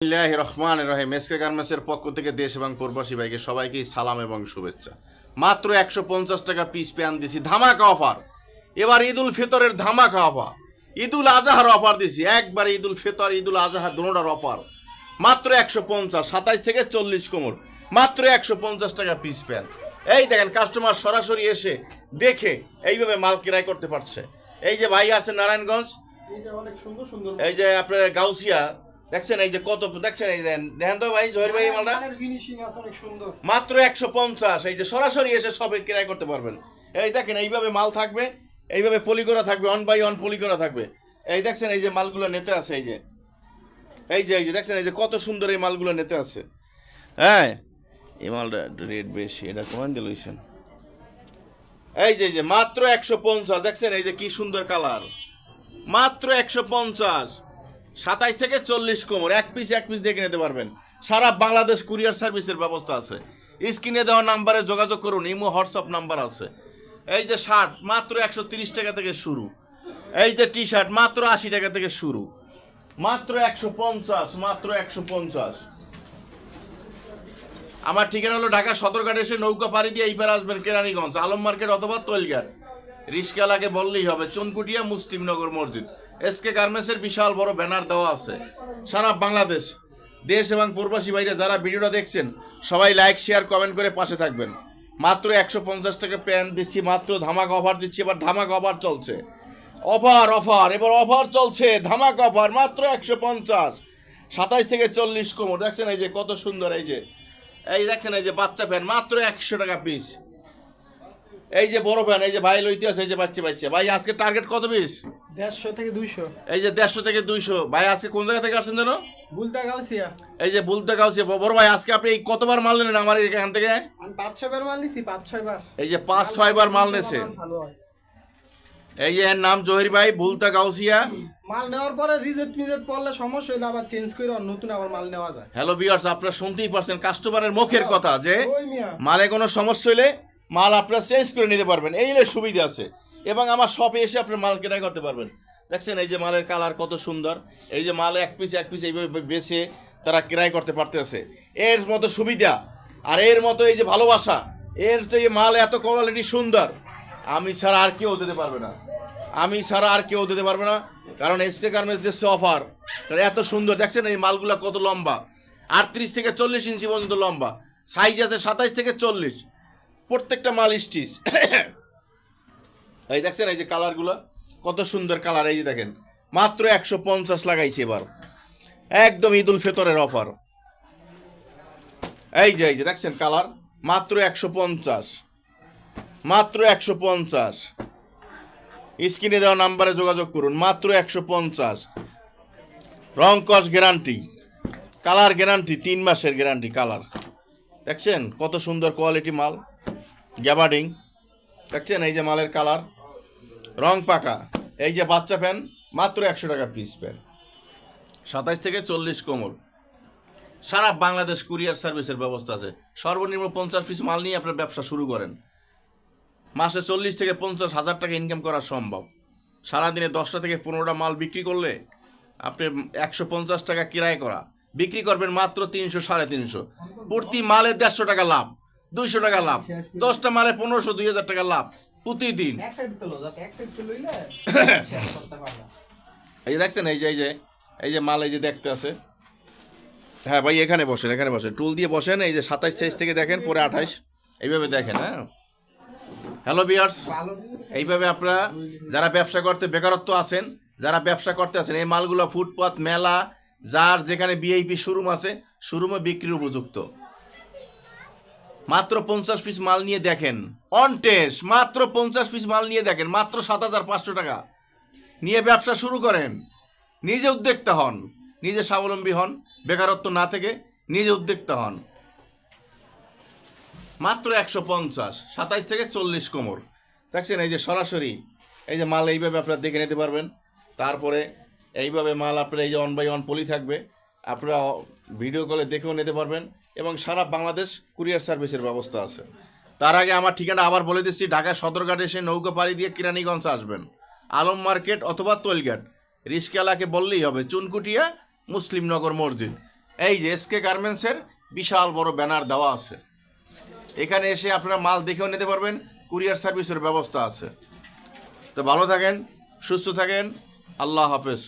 বিসমিল্লাহির রহমান রহিম। এসকে গার্মেন্টসের পক্ষ থেকে দেশ এবং প্রবাসী ভাইকে সবাইকে সালাম এবং শুভেচ্ছা। মাত্র একশো পঞ্চাশ টাকা পিস প্যান দিছি ধামাকা অফার এবার ঈদ উল ফিতরের ধামাকা অফার ঈদ উল আজহার অফার দিছি একবার ঈদ উল ফিতর ঈদ উল আজহা দুটার অফার মাত্র একশো পঞ্চাশ সাতাইশ থেকে চল্লিশ কোমর। মাত্র একশো পঞ্চাশ টাকা পিস প্যান এই দেখেন কাস্টমার সরাসরি এসে দেখে এইভাবে মাল ক্রয় করতে পারছে। এই যে ভাই আছে নারায়ণগঞ্জ। এই যে আপনার গাউসিয়া। দেখছেন এই যে কত দেখছেন এই যে দেখেন তো ভাই জহির ভাই এই মালটা ফিনিশিং আছে অনেক সুন্দর। মাত্র একশো পঞ্চাশ এই যে সরাসরি এসে সবে ক্রয় করতে পারবেন। এই দেখেন এইভাবে মাল থাকবে এইভাবে পলি করা থাকবে অন বাই অন পলি করা থাকবে। এই দেখছেন এই যে মালগুলো নেতে আছে এই যে। এই যে এই যে দেখছেন এই যে কত সুন্দর এই মালগুলো নেতে আছে। হ্যাঁ এই মালটা রেট বেশি এটা কমান দিলইছেন এই যে এই যে মাত্র একশো পঞ্চাশ দেখছেন এই যে কি সুন্দর কালার মাত্র একশো পঞ্চাশ। সাতাইশ থেকে চল্লিশ কোমর, এক পিস এক পিস দেখে নিতে পারবেন। সারা বাংলাদেশ কুরিয়ার সার্ভিসের ব্যবস্থা আছে। স্ক্রিনে দেওয়া নাম্বারে যোগাযোগ করুন, ইমো, হোয়াটসঅ্যাপ নাম্বার আছে। এই যে শার্ট মাত্র একশো তিরিশ টাকা থেকে শুরু। এই যে টি শার্ট মাত্র আশি টাকা থেকে শুরু। মাত্র একশো পঞ্চাশ, মাত্র একশো পঞ্চাশ। আমার ঠিকানা হলো ঢাকা সদরঘাট এসে নৌকা পাড়ি দিয়ে এইবার আসবেন কেরানীগঞ্জ, আলম মার্কেট অথবা তৈলঘাট। রিস্কালাকে বললেই হবে, চুনকুটিয়া মুসলিমনগর মসজিদ। এসকে গার্মেন্টসের বিশাল বড় ব্যানার দেওয়া আছে। সারা বাংলাদেশ, দেশ এবং প্রবাসী বাইরে যারা ভিডিওটা দেখছেন, সবাই লাইক শেয়ার কমেন্ট করে পাশে থাকবেন। মাত্র একশো পঞ্চাশ টাকা প্যান্ট দিচ্ছি, মাত্র ধামাক অফার দিচ্ছি, এবার ধামাক অফার চলছে। অফার অফার এবার অফার চলছে, ধামাক অফার মাত্র একশো পঞ্চাশ। সাতাইশ থেকে চল্লিশ কোমর, দেখছেন এই যে কত সুন্দর, এই যে, এই দেখছেন এই যে বাচ্চা ফ্যান মাত্র একশো টাকা পিস এই যে বড় ফ্যান এই যে ভাই লইতে আছে, এই যে বাচ্চা বাচ্চা ভাই, আজকে টার্গেট কত পিস দেড়শো থেকে দুইশো। এই যে দেড়শো থেকে দুইশো। ভাই আজকে কোন জায়গা থেকে আসছেন জানো বুলতা গাউসিয়া এই যে বলতে গাউছে বড় ভাই আজকে আপনি এই কতবার মাল নেন আমার এখান থেকে? আমি পাঁচ ছয় বার মাল নিছি পাঁচ ছয় বার এই যে পাঁচ ছয় বার মাল নেছে। এই যে এর নাম জহির ভাই বুলতা গাউসিয়া মাল নেওয়ার পরে রিজেক্ট মিজেক্ট পড়লে সমস্যা হইলে আবার চেঞ্জ করে নতুন আবার মাল নেওয়া যায়। হ্যালো বিয়ার্স আপনারা শুনতেই পারছেন কাস্টমারের মুখের কথা যে মালে কোনো সমস্যা হলে মাল আপনারা চেঞ্জ করে নিতে পারবেন। এই সুবিধা আছে। এবং আমার শপে এসে আপনার মাল কেনাই করতে পারবেন। দেখছেন, এই যে মালের কালার কত সুন্দর। এই যে মাল এক পিস এক পিস এইভাবে বেছে তারা ক্রয় করতে পারতেছে। এর মতো সুবিধা আর এর মতো এই যে ভালোবাসা, এর যে মাল এত কোয়ালিটি সুন্দর। আমি ছাড়া আর কেউ দিতে পারবে না। আমি ছাড়া আর কেউ দিতে পারবে না। কারণ এসটে গার্মেন্টস যে অফার তারা এত সুন্দর। দেখছেন, এই মালগুলো কত লম্বা। আটত্রিশ থেকে চল্লিশ ইঞ্চি পর্যন্ত লম্বা। সাইজ আছে সাতাইশ থেকে চল্লিশ। প্রত্যেকটা মাল স্টিচ এই দেখছেন, এই যে কালারগুলো, কত সুন্দর কালার, এই যে দেখেন, মাত্র একশো পঞ্চাশ লাগাইছে এবার। একদম ঈদ উল ফিতরের অফার। এই যে এই যে, দেখছেন কালার, মাত্র একশো পঞ্চাশ। মাত্র একশো পঞ্চাশ। স্ক্রিনে দেওয়া নাম্বারে যোগাযোগ করুন, মাত্র একশো পঞ্চাশ। রং কস গ্যারান্টি। কালার গ্যারান্টি, তিন মাসের গ্যারান্টি কালার। দেখছেন, কত সুন্দর কোয়ালিটি মাল, গ্যাবার্ডিং। দেখছেন, এই যে মালের কালার। রং পাকা। এই যে বাচ্চা ফ্যান মাত্র একশো টাকা পিস ফ্যান সাতাইশ থেকে চল্লিশ কোমর। সারা বাংলাদেশ কুরিয়ার সার্ভিসের ব্যবস্থা আছে। সর্বনিম্ন পঞ্চাশ পিস মাল নিয়ে আপনার ব্যবসা শুরু করেন। মাসে চল্লিশ থেকে পঞ্চাশ হাজার টাকা ইনকাম করা সম্ভব। সারাদিনে দশটা থেকে পনেরোটা মাল বিক্রি করলে আপনি একশো পঞ্চাশ টাকা কিরায় করা। বিক্রি করবেন মাত্র তিনশো, সাড়ে তিনশো। প্রতি মালে দেড়শো টাকা লাভ, দুইশো টাকা লাভ, দশটা মালে পনেরোশো, দুই হাজার টাকা লাভ। প্রতিদিন। এই যে দেখছেন এই যে এই যে এই যে মাল এই যে দেখতে আছে। হ্যাঁ ভাই এখানে বসেন এখানে বসেন। টুল দিয়ে বসেন এই যে সাতাইশ সাইজ থেকে দেখেন পরে আঠাইশ। এইভাবে দেখেন হ্যাঁ। হ্যালো বিয়ার্স এইভাবে আপনারা যারা ব্যবসা করতে বেকারত্ব আছেন যারা ব্যবসা করতে আছেন এই মালগুলো ফুটপাত মেলা যার যেখানে বিআইপি শোরুম আছে শোরুমে বিক্রির উপযুক্ত। মাত্র পঞ্চাশ পিস মাল নিয়ে দেখেন। অন টেস্ট মাত্র পঞ্চাশ পিস মাল নিয়ে দেখেন, মাত্র সাত হাজার পাঁচশো টাকা। নিয়ে ব্যবসা শুরু করেন, নিজে উদ্যোক্তা হন, নিজে স্বাবলম্বী হন, বেকারত্ব না থেকে নিজে উদ্যোক্তা হন। মাত্র একশো পঞ্চাশ, সাতাইশ থেকে চল্লিশ কোমর। দেখছেন, এই যে সরাসরি, এই যে মাল এইভাবে আপনারা দেখে নিতে পারবেন। তারপরে এইভাবে মাল আপনার এই যে অন বাই ওয়ান পলি থাকবে। আপনারা ভিডিও কলে দেখেও নিতে পারবেন এবং সারা বাংলাদেশ কুরিয়ার সার্ভিসের ব্যবস্থা আছে। তার আগে আমার ঠিকানা আবার বলে দিচ্ছি ঢাকা সদরঘাট এসে নৌকা পাড়ি দিয়ে কিরানীগঞ্জ আসবেন। আলম মার্কেট অথবা তৈলঘাট। রিস্কালাকে বললেই হবে, চুনকুটিয়া মুসলিমনগর মসজিদ। এই যে এসকে গার্মেন্টসের বিশাল বড় ব্যানার দেওয়া আছে। এখানে এসে আপনারা মাল দেখেও নিতে পারবেন, কুরিয়ার সার্ভিসের ব্যবস্থা আছে। তো ভালো থাকেন, সুস্থ থাকেন, আল্লাহ হাফেজ।